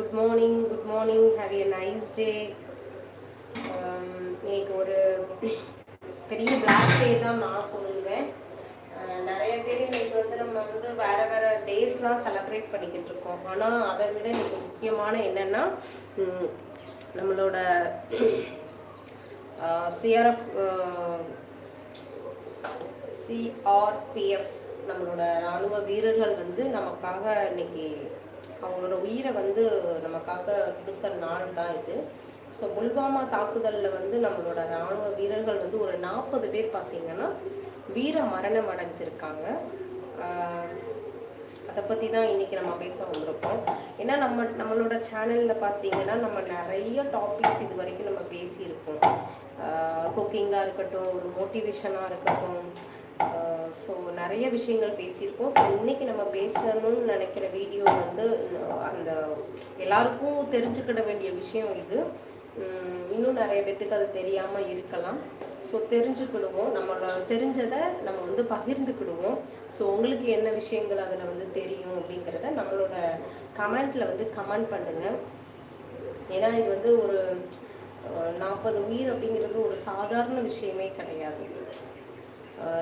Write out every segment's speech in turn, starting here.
Good morning good morning have a nice day இன்னைக்கு ஒரு பெரிய பிளாக் டே தான் நான் சொல்லுவேன். நிறைய பேர் இன்னைக்கு வந்து நம்ம வந்து வேற வேற டேஸ்லாம் செலப்ரேட் பண்ணிக்கிட்டு இருக்கோம். ஆனால் அதை விட இன்னைக்கு முக்கியமான என்னன்னா நம்மளோட சிஆர்எஃப் சிஆர்பிஎஃப் நம்மளோட ராணுவ வீரர்கள் வந்து நமக்காக இன்னைக்கு அவங்களோட உயிரை வந்து நமக்காக கொடுத்த நாள் தான் இது. ஸோ புல்வாமா தாக்குதலில் வந்து நம்மளோட ராணுவ வீரர்கள் வந்து ஒரு நாற்பது பேர் பார்த்தீங்கன்னா வீர மரணம் அடைஞ்சிருக்காங்க. அதை பற்றி தான் இன்றைக்கி நம்ம பேச வந்திருக்கோம் ஏன்னா நம்ம நம்மளோட சேனலில் பார்த்தீங்கன்னா நம்ம நிறைய டாபிக்ஸ் இது வரைக்கும் நம்ம பேசியிருக்கோம். குக்கிங்காக இருக்கட்டும் ஒரு மோட்டிவேஷனாக இருக்கட்டும் ஸோ நிறைய விஷயங்கள் பேசியிருக்கோம். ஸோ இன்னைக்கு நம்ம பேசணும்னு நினைக்கிற வீடியோ வந்து அந்த எல்லாருக்கும் தெரிஞ்சுக்கிட வேண்டிய விஷயம் இது. இன்னும் நிறைய பேத்துக்கு அது தெரியாமல் இருக்கலாம். ஸோ தெரிஞ்சுக்கிடுவோம். நம்மளோட தெரிஞ்சதை நம்ம வந்து பகிர்ந்துக்கிடுவோம். ஸோ உங்களுக்கு என்ன விஷயங்கள் அதில் வந்து தெரியும் அப்படிங்கிறத நம்மளோட கமெண்ட்டில் வந்து கமெண்ட் பண்ணுங்கள் ஏன்னா இது வந்து ஒரு நாற்பது உயிர் அப்படிங்கிறது ஒரு சாதாரண விஷயமே கிடையாது.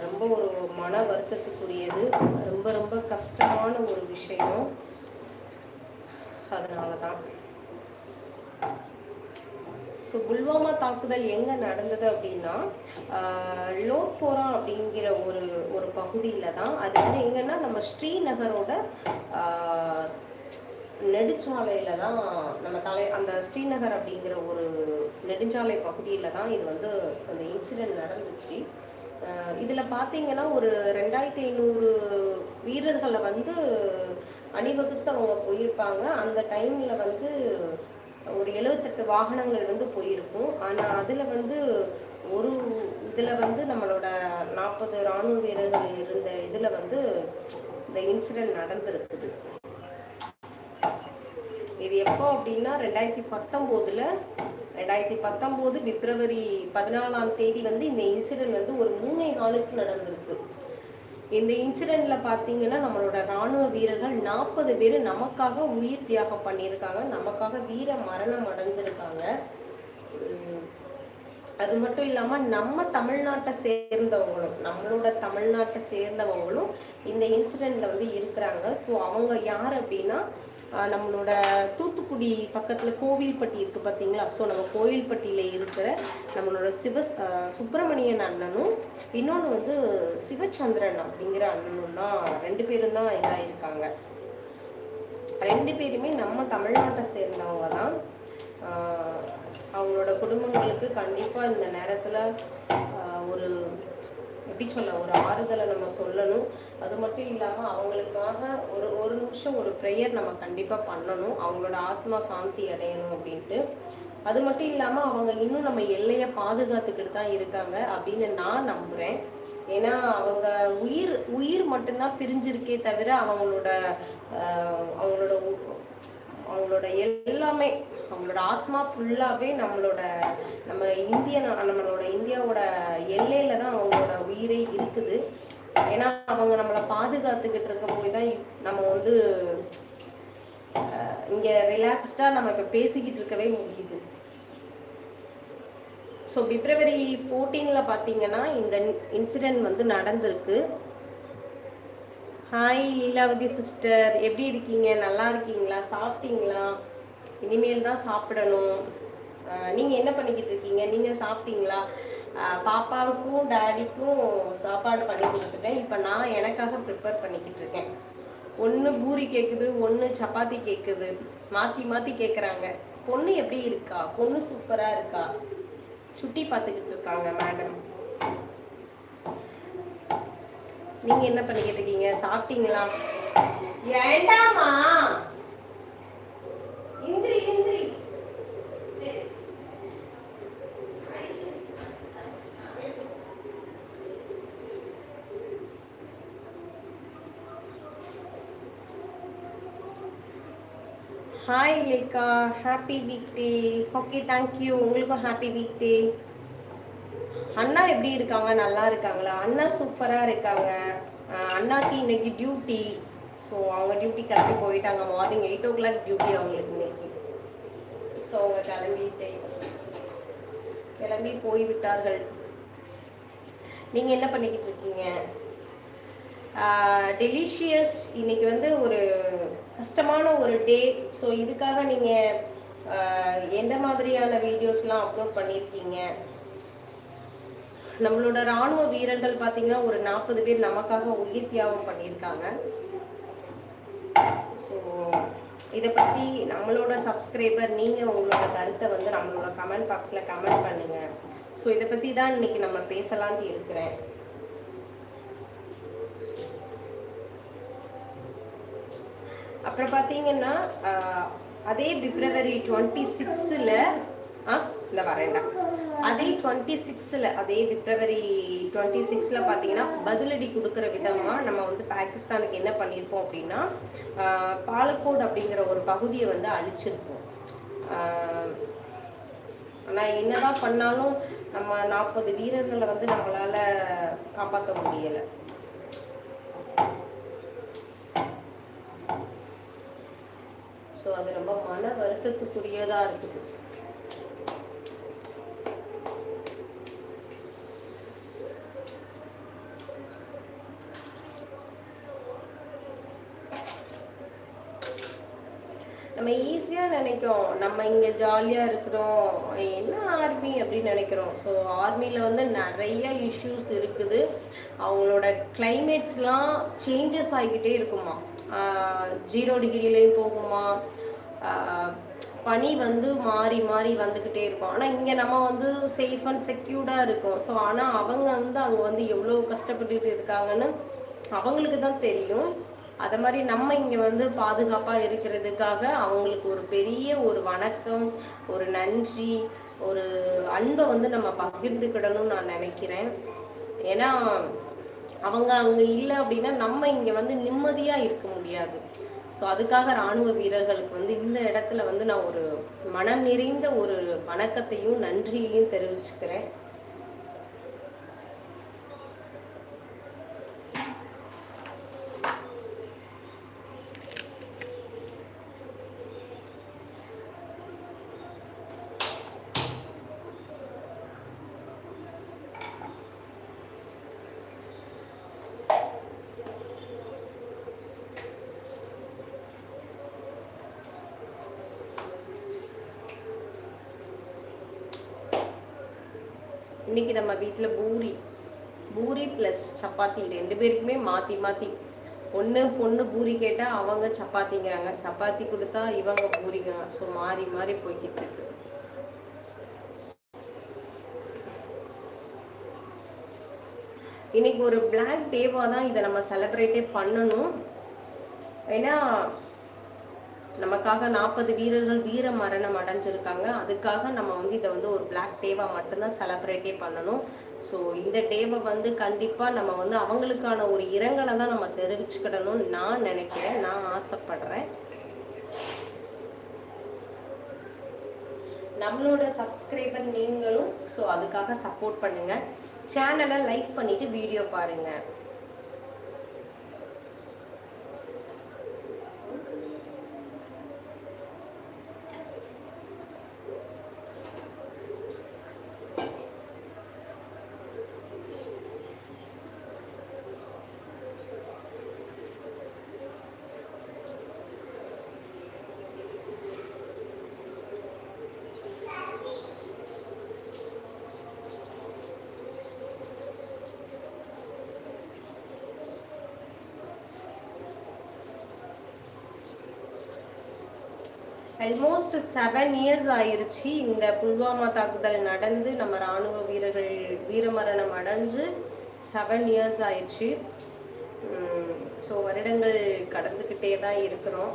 ரொம்ப ஒரு மன வருத்தத்துக்குரியது. ரொம்ப ரொம்ப கஷ்டமான ஒரு விஷயம். அதனால தான் ஸோ புல்வாமா தாக்குதல் எங்கே நடந்தது அப்படின்னா ஆஹ் அப்படிங்கிற ஒரு ஒரு பகுதியில் தான் அது வந்து எங்கன்னா நம்ம ஸ்ரீநகரோட நெடுஞ்சாலையில தான் நம்ம தலை அந்த ஸ்ரீநகர் அப்படிங்கிற ஒரு நெடுஞ்சாலை பகுதியில் தான் இது வந்து அந்த இன்சிடென்ட் நடந்துச்சு. இதில் பார்த்தீங்கன்னா ஒரு ரெண்டாயிரத்தி ஐநூறு வீரர்களை வந்து அணிவகுத்து அவங்க போயிருப்பாங்க. அந்த டைமில் வந்து ஒரு எழுபத்தெட்டு வாகனங்கள் வந்து போயிருக்கும். ஆனால் அதில் வந்து ஒரு இதில் வந்து நம்மளோட நாற்பது ராணுவ வீரர்கள் இருந்த இதில் வந்து இந்த இன்சிடென்ட் நடந்திருக்குது. இது எப்போ அப்படின்னா ரெண்டாயிரத்தி பத்தொம்போதில் ரெண்டாயிரத்தி பத்தொம்போது பிப்ரவரி பதினாலாம் தேதி வந்து இந்த இன்சிடென்ட் வந்து ஒரு மூணே நாளுக்கு நடந்திருக்கு. இந்த இன்சிடென்ட்ல பாத்தீங்கன்னா நம்மளோட ராணுவ வீரர்கள் நாற்பது பேர் நமக்காக உயிர் தியாகம் பண்ணியிருக்காங்க. நமக்காக வீர மரணம் அடைஞ்சிருக்காங்க. அது மட்டும் இல்லாம நம்ம தமிழ்நாட்டை சேர்ந்தவங்களும் நம்மளோட தமிழ்நாட்டை சேர்ந்தவங்களும் இந்த இன்சிடென்ட்ல வந்து இருக்கிறாங்க. ஸோ அவங்க யார் அப்படின்னா நம்மளோட தூத்துக்குடி பக்கத்துல கோவில்பட்டி இருக்குது பார்த்தீங்களா ஸோ நம்ம கோவில்பட்டியில இருக்கிற நம்மளோட சிவ சுப்பிரமணியன் அண்ணனும் இன்னொன்று வந்து சிவச்சந்திரன் அப்படிங்கிற அண்ணனும் தான் ரெண்டு பேரும் தான் இதாயிருக்காங்க. ரெண்டு பேருமே நம்ம தமிழ்நாட்டை சேர்ந்தவங்க தான். ஆஹ் அவங்களோட குடும்பங்களுக்கு கண்டிப்பாக இந்த நேரத்தில் எப்படி சொல்ல ஒரு ஆறுதலை நம்ம சொல்லணும். அது மட்டும் இல்லாமல் அவங்களுக்காக ஒரு ஒரு நிமிஷம் ஒரு ப்ரேயர் நம்ம கண்டிப்பாக பண்ணணும். அவங்களோட ஆத்மா சாந்தி அடையணும் அப்படின்ட்டு. அது மட்டும் இல்லாமல் அவங்க இன்னும் நம்ம எல்லையை பாதுகாத்துக்கிட்டு தான் இருக்காங்க அப்படின்னு நான் நம்புகிறேன் ஏன்னா அவங்க உயிர் உயிர் மட்டும்தான் பிரிஞ்சிருக்கே தவிர அவங்களோட அவங்களோட அவங்களோட எல்லாமே அவங்களோட ஆத்மா ஃபுல்லாகவே நம்மளோட நம்ம இந்திய நம்மளோட இந்தியாவோட எல்லையில தான் அவங்களோட உயிரே இருக்குது. ஏன்னா அவங்க நம்மளை பாதுகாத்துக்கிட்டு இருக்க போய் தான் நம்ம வந்து இங்கே இங்க ரிலாக்ஸ்டா நம்ம இப்ப பேசிக்கிட்டு இருக்கவே முடியுது. ஸோ பிப்ரவரி ஃபோர்டீனில் பார்த்தீங்கன்னா இந்த இன்சிடென்ட் வந்து நடந்திருக்கு. ஹாய் லீலாவதி சிஸ்டர் எப்படி இருக்கீங்க? நல்லா இருக்கீங்களா? சாப்பிட்டீங்களா? இனிமேல் தான் சாப்பிடணும். நீங்கள் என்ன பண்ணிக்கிட்டு இருக்கீங்க? நீங்கள் சாப்பிட்டீங்களா? பாப்பாவுக்கும் டாடிக்கும் சாப்பாடு பண்ணி கொடுத்துட்டேன். இப்போ நான் எனக்காக ப்ரிப்பேர் பண்ணிக்கிட்டு இருக்கேன். ஒன்று பூரி கேட்குது ஒன்று சப்பாத்தி கேட்குது மாற்றி மாற்றி கேட்குறாங்க பொண்ணு எப்படி இருக்கா? பொண்ணு சூப்பராக இருக்கா? சுட்டி பார்த்துக்கிட்டு இருக்காங்க மேடம் நீங்க என்ன பண்ணிக்கிட்டு இருக்கீங்க? சாப்பிட்டீங்களா? ஏண்டாமா இந்திரி இந்திரி. Hi Lekha happy weekday okay thank you உங்களுக்கும் ஹாப்பி வீக் டே அண்ணா எப்படி இருக்காங்க? நல்லா இருக்காங்களா? அண்ணா சூப்பராக இருக்காங்க. அண்ணாக்கு இன்னைக்கு டியூட்டி ஸோ அவங்க டியூட்டி கிளம்பி போயிட்டாங்க. Morning eight o'clock duty அவங்களுக்கு இன்னைக்கு. ஸோ அவங்க கிளம்பிட்டே கிளம்பி போய்விட்டார்கள் நீங்கள் என்ன பண்ணிக்கிட்டு இருக்கீங்க? டெலிஷியஸ் இன்னைக்கு வந்து ஒரு கஷ்டமான ஒரு டே ஸோ இதுக்காக நீங்கள் எந்த மாதிரியான வீடியோஸ்லாம் அப்லோட் பண்ணியிருக்கீங்க நம்மளோட ராணுவ வீரர்கள் பார்த்தீங்கன்னா ஒரு நாற்பது பேர் நமக்காக உயிர் தியாகம் பண்ணியிருக்காங்க. ஸோ இதை பற்றி நம்மளோட சப்ஸ்கிரைபர் நீங்கள் உங்களோட கருத்தை வந்து நம்மளோட கமெண்ட் பாக்ஸில் கமெண்ட் பண்ணுங்கள் ஸோ இதை பற்றி தான் இன்னைக்கு நம்ம பேசலான்ட்டு இருக்கிறேன். அப்புறம் பார்த்தீங்கன்னா அதே பிப்ரவரி டுவெண்ட்டி சிக்ஸில் ஆ இந்த வரேன்டா. அதே டுவெண்ட்டி சிக்ஸில் அதே பிப்ரவரி டுவெண்ட்டி சிக்ஸில் பார்த்தீங்கன்னா பதிலடி கொடுக்குற விதமாக நம்ம வந்து பாகிஸ்தானுக்கு என்ன பண்ணியிருப்போம் அப்படின்னா பாலக்கோடு அப்படிங்கிற ஒரு பகுதியை வந்து அழிச்சிருப்போம். ஆனால் என்னதான் பண்ணாலும் நம்ம நாற்பது வீரர்களை வந்து நம்மளால் காப்பாற்ற முடியலை. ஸோ அது ரொம்ப மன வருத்தத்துக்குரியதாக இருக்குது. நம்ம ஈஸியாக நினைக்கிறோம். நம்ம இங்கே ஜாலியாக இருக்கிறோம். என்ன ஆர்மி அப்படின்னு நினைக்கிறோம். ஸோ ஆர்மியில் வந்து நிறைய இஷ்யூஸ் இருக்குது. அவங்களோட கிளைமேட்ஸ்லாம் சேஞ்சஸ் ஆகிக்கிட்டே இருக்குமா? ஜீரோ டிகிரிலேயும் போகுமா? பனி வந்து மாறி மாறி வந்துக்கிட்டே இருக்கும். ஆனால் இங்கே நம்ம வந்து சேஃப் அண்ட் செக்யூர்டாக இருக்கும். ஸோ ஆனால் அவங்க வந்து அங்கே வந்து எவ்வளோ கஷ்டப்பட்டுக்கிட்டு இருக்காங்கன்னு அவங்களுக்கு தான் தெரியும். அதை மாதிரி நம்ம இங்கே வந்து பாதுகாப்பாக இருக்கிறதுக்காக அவங்களுக்கு ஒரு பெரிய ஒரு வணக்கம் ஒரு நன்றி ஒரு அன்பை வந்து நம்ம பகிர்ந்துக்கிடணும்னு நான் நினைக்கிறேன். ஏன்னா அவங்க அங்கே இல்லை அப்படின்னா நம்ம இங்கே வந்து நிம்மதியாக இருக்க முடியாது. ஸோ அதுக்காக இராணுவ வீரர்களுக்கு வந்து இந்த இடத்துல வந்து நான் ஒரு மனம் நிறைந்த ஒரு வணக்கத்தையும் நன்றியையும் தெரிவிச்சுக்கிறேன். இன்னைக்கு நம்ம வீட்டில் பூரி. பூரி ப்ளஸ் சப்பாத்தி ரெண்டு பேருக்குமே மாற்றி மாற்றி ஒன்று பொண்ணு பூரி கேட்டால் அவங்க சப்பாத்திங்கிறாங்க. சப்பாத்தி கொடுத்தா இவங்க பூரிங்க ஸோ மாறி மாறி போய்கிட்டு இருக்கு. இன்னைக்கு ஒரு பிளாக் டேவாக தான் இதை நம்ம செலிப்ரேட்டே பண்ணணும். ஏன்னா நமக்காக நாற்பது வீரர்கள் வீர மரணம் அடைஞ்சிருக்காங்க. அதுக்காக நம்ம வந்து இதை வந்து ஒரு பிளாக் டேவாக மட்டும்தான் செலப்ரேட்டே பண்ணணும். ஸோ இந்த டேவை வந்து கண்டிப்பாக நம்ம வந்து அவங்களுக்கான ஒரு இரங்கலை தான் நம்ம தெரிவிச்சுக்கிடணும்னு நான் நினைக்கிறேன். நான் ஆசைப்படுறேன். நம்மளோட சப்ஸ்கிரைபர் நீங்களும் ஸோ அதுக்காக சப்போர்ட் பண்ணுங்கள் சேனலை லைக் பண்ணிவிட்டு வீடியோ பாருங்கள் ஆல்மோஸ்ட் செவன் இயர்ஸ் ஆயிருச்சு இந்த புல்வாமா தாக்குதல் நடந்து நம்ம இராணுவ வீரர்கள் வீரமரணம் அடைஞ்சு செவன் இயர்ஸ் ஆயிடுச்சு ஸோ வருடங்கள் கடந்துக்கிட்டே தான் இருக்கிறோம்.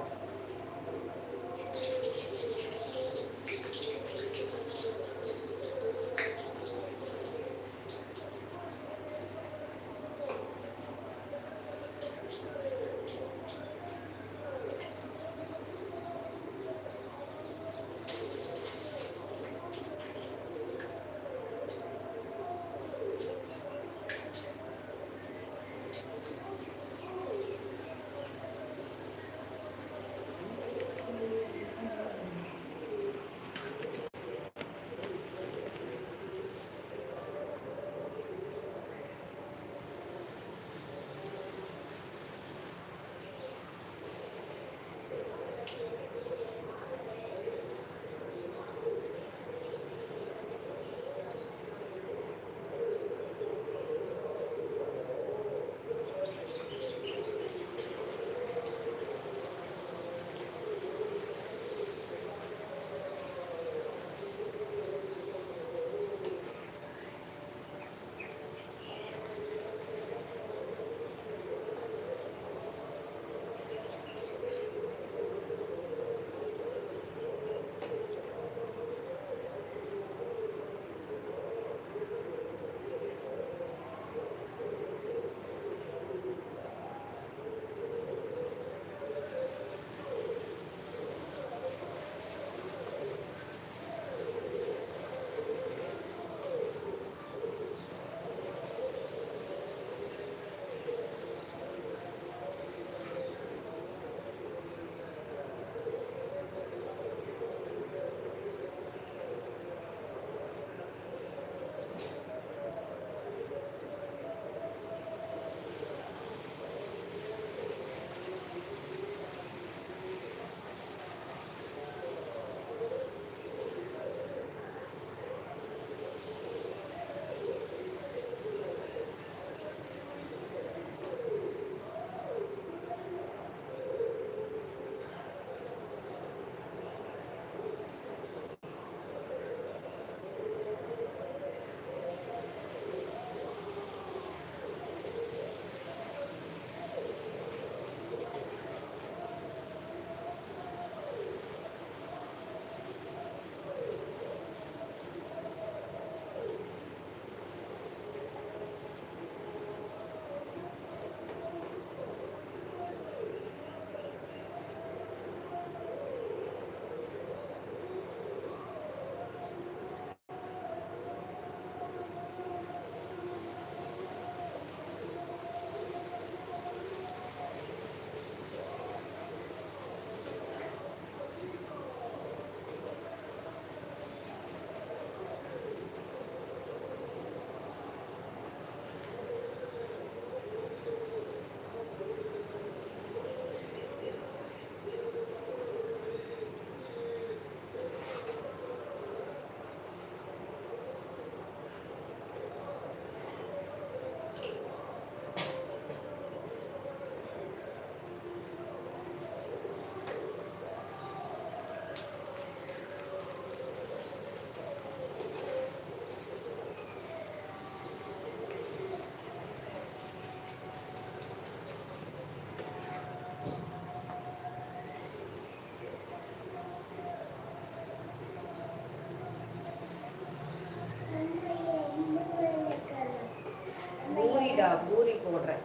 போடுறேன்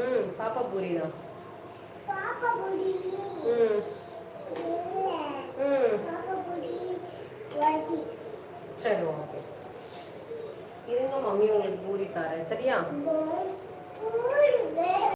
ம் பாப்பா பூரி தான். ம். ம். சரி ஓகே. இருங்க மம்மி உங்களுக்கு பூரி தரேன். சரியா?